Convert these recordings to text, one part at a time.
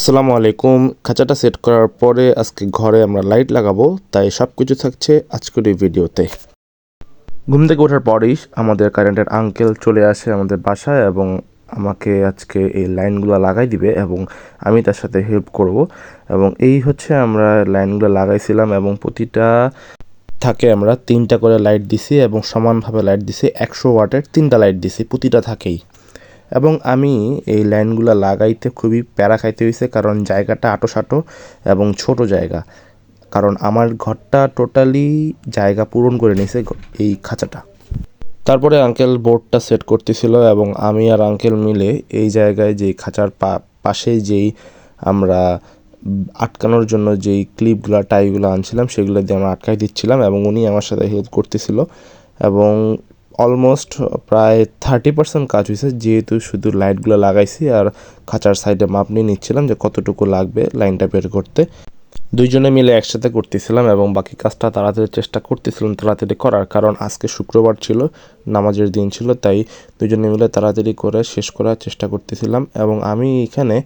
আসসালামু আলাইকুম। খাঁচাটা সেট করার পরে আজকে ঘরে আমরা লাইট লাগাবো, তাই সব কিছু থাকছে আজকের এই ভিডিওতে ঘুম থেকে ওঠার পরেই আমাদের কারেন্টের আঙ্কেল চলে আসে আমাদের বাসায় এবং আমাকে আজকে এই লাইনগুলো লাগাই দিবে এবং আমি তার সাথে হেল্প করব। এবং এই হচ্ছে আমরা লাইনগুলো লাগাইছিলাম এবং প্রতিটা থাকে আমরা তিনটা করে লাইট দিছি এবং সমানভাবে লাইট দিছি, একশো ওয়াটের তিনটা লাইট দিছি, প্রতিটা থাকেই। এবং আমি এই লাইনগুলো লাগাইতে খুবই প্যারা খাইতে হয়েছে কারণ জায়গাটা আটোসাটো এবং ছোট জায়গা। কারণ আমার ঘরটা টোটালি জায়গা পূরণ করে নিয়েছে এই খাঁচাটা। তারপরে আঙ্কেল বোর্ডটা সেট করতেছিল এবং আমি আর আঙ্কেল মিলে এই জায়গায় যেই খাঁচার পাশে যেই আমরা আটকানোর জন্য যেই ক্লিপগুলো, টাইগুলো আনছিলাম, সেগুলো দিয়ে আমরা আটকাই দিচ্ছিলাম এবং উনি আমার সাথে হেল্প করতেছিল এবং অলমোস্ট প্রায় থার্টি পার্সেন্ট কাজ হয়েছে যেহেতু শুধু লাইটগুলো লাগাইছি আর খাঁচার সাইডে মাপ নিয়ে নিচ্ছিলাম যে কতটুকু লাগবে লাইনটা বের করতে। দুইজনে মিলে একসাথে করতেছিলাম এবং বাকি কাজটা তাড়াতাড়ি চেষ্টা করতেছিলাম তাড়াতাড়ি করার কারণ আজকে শুক্রবার ছিল, নামাজের দিন ছিল, তাই দুজনে মিলে তাড়াতাড়ি করে শেষ করার চেষ্টা করতেছিলাম এবং আমি এখানে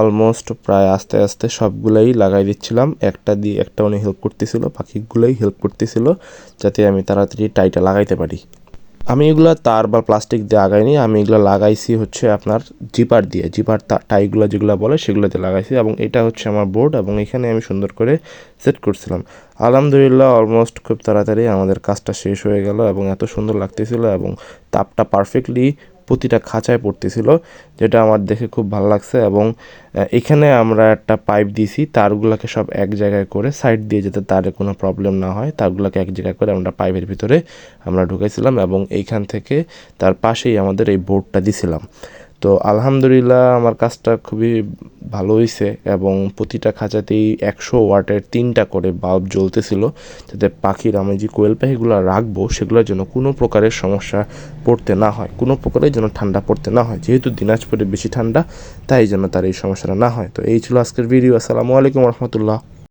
অলমোস্ট প্রায় আস্তে আস্তে সবগুলোই লাগাই দিচ্ছিলাম। একটা দিয়ে একটা উনি হেল্প করতেছিল, বাকিগুলোই হেল্প করতেছিল, যাতে আমি তাড়াতাড়ি টাইটা লাগাইতে পারি। আমি এগুলো তার বা প্লাস্টিক দিয়ে আগাইনি, আমি এগুলো লাগাইছি হচ্ছে আপনার জিপার দিয়ে। জিপার টাইগুলো যেগুলো বলে সেগুলো দিয়ে লাগাইছি এবং এটা হচ্ছে আমার বোর্ড এবং এখানে আমি সুন্দর করে সেট করছিলাম। আলহামদুলিল্লাহ অলমোস্ট খুব তাড়াতাড়ি আমাদের কাজটা শেষ হয়ে গেল এবং এত সুন্দর লাগতেছিল এবং তাপটা পারফেক্টলি প্রতিটা খাঁচায় পড়তেছিল, যেটা আমার দেখে খুব ভালো লাগছে এবং এখানে আমরা একটা পাইপ দিয়েছি, তারগুলোকে সব এক জায়গায় করে সাইড দিয়ে যেতে তারে কোনো প্রবলেম না হয়, তারগুলোকে এক জায়গায় করে আমরা পাইপের ভিতরে আমরা ঢুকেছিলাম এবং এইখান থেকে তার পাশেই আমাদের এই বোর্ডটা দিছিলাম। তো আলহামদুলিল্লাহ আমার কাজটা খুবই ভালো হয়েছে এবং প্রতিটা খাঁচাতেই একশো ওয়াটের তিনটা করে বাল্ব জ্বলতেছিল, যাতে পাখির আমি যে কোয়েল পাখিগুলো রাখব সেগুলোর জন্য কোনো প্রকারের সমস্যা পড়তে না হয়, কোনো প্রকারের যেন ঠান্ডা পড়তে না হয়। যেহেতু দিনাজপুরে বেশি ঠান্ডা, তাই যেন তার এই সমস্যাটা না হয়। তো এই ছিল আজকের ভিডিও। আসসালামু আলাইকুম রহমতুল্লাহ।